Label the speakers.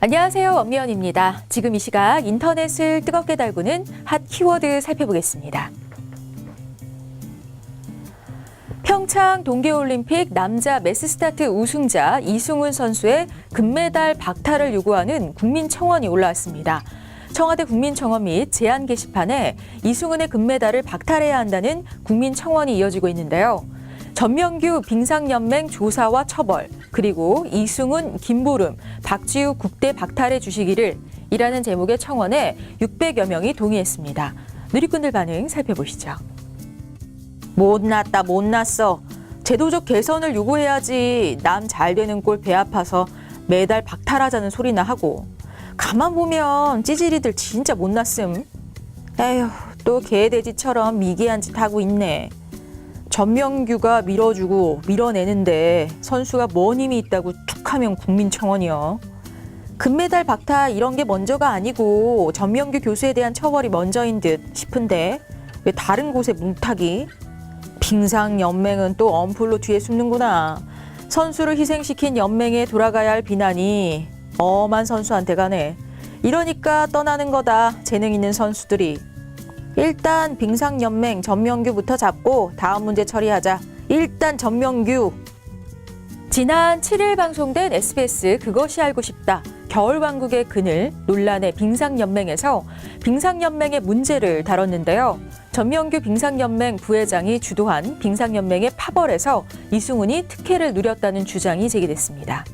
Speaker 1: 안녕하세요. 원미연입니다. 지금 이 시각 인터넷을 뜨겁게 달구는 핫 키워드 살펴보겠습니다. 평창 동계올림픽 남자 매스스타트 우승자 이승훈 선수의 금메달 박탈을 요구하는 국민청원이 올라왔습니다. 청와대 국민청원 및 제안 게시판에 이승훈의 금메달을 박탈해야 한다는 국민청원이 이어지고 있는데요. 전명규 빙상연맹 조사와 처벌, 그리고 이승훈, 김보름, 박지우 국대 박탈해 주시기를 이라는 제목의 청원에 600여 명이 동의했습니다. 누리꾼들 반응 살펴보시죠. 못 났다 못 났어. 제도적 개선을 요구해야지 남 잘 되는 꼴 배 아파서 매달 박탈하자는 소리나 하고 가만 보면 찌질이들 진짜 못 났음. 에휴 또 개돼지처럼 미개한 짓 하고 있네. 전명규가 밀어주고 밀어내는데 선수가 뭔 힘이 있다고 툭 하면 국민청원이요. 금메달 박탈 이런 게 먼저가 아니고 전명규 교수에 대한 처벌이 먼저인 듯 싶은데 왜 다른 곳에 뭉탁이? 빙상 연맹은 또 엄풀로 뒤에 숨는구나. 선수를 희생시킨 연맹에 돌아가야 할 비난이 엄한 선수한테 가네. 이러니까 떠나는 거다. 재능 있는 선수들이. 일단 빙상연맹 전명규부터 잡고 다음 문제 처리하자. 일단 전명규. 지난 7일 방송된 SBS 그것이 알고 싶다. 겨울왕국의 그늘 논란의 빙상연맹에서 빙상연맹의 문제를 다뤘는데요. 전명규 빙상연맹 부회장이 주도한 빙상연맹의 파벌에서 이승훈이 특혜를 누렸다는 주장이 제기됐습니다.